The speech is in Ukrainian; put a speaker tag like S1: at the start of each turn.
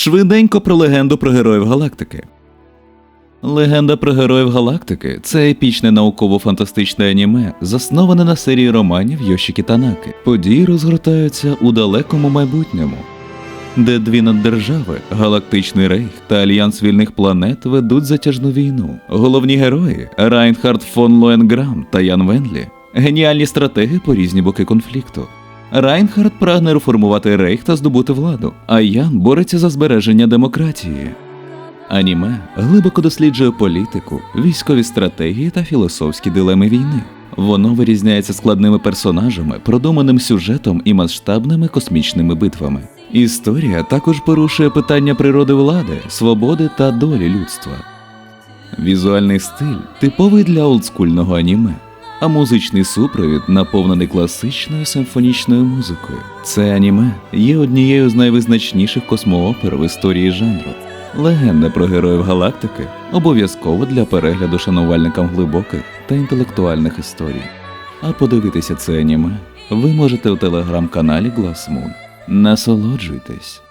S1: Швиденько про легенду про героїв галактики. Легенда про героїв галактики це епічне науково-фантастичне аніме, засноване на серії романів Йошікі Танаки. Події розгортаються у далекому майбутньому, де дві наддержави, Галактичний Рейх та Альянс вільних планет ведуть затяжну війну. Головні герої Райнхард фон Лоенграм та Ян Венлі геніальні стратеги по різні боки конфлікту. Райнхард прагне реформувати рейх та здобути владу, а Ян бореться за збереження демократії. Аніме глибоко досліджує політику, військові стратегії та філософські дилеми війни. Воно вирізняється складними персонажами, продуманим сюжетом і масштабними космічними битвами. Історія також порушує питання природи влади, свободи та долі людства. Візуальний стиль типовий для олдскульного аніме, а музичний супровід наповнений класичною симфонічною музикою. Це аніме є однією з найвизначніших космоопер в історії жанру. Легенда про героїв галактики обов'язково для перегляду шанувальникам глибоких та інтелектуальних історій. А подивитися це аніме ви можете у телеграм-каналі Glass Moon. Насолоджуйтесь!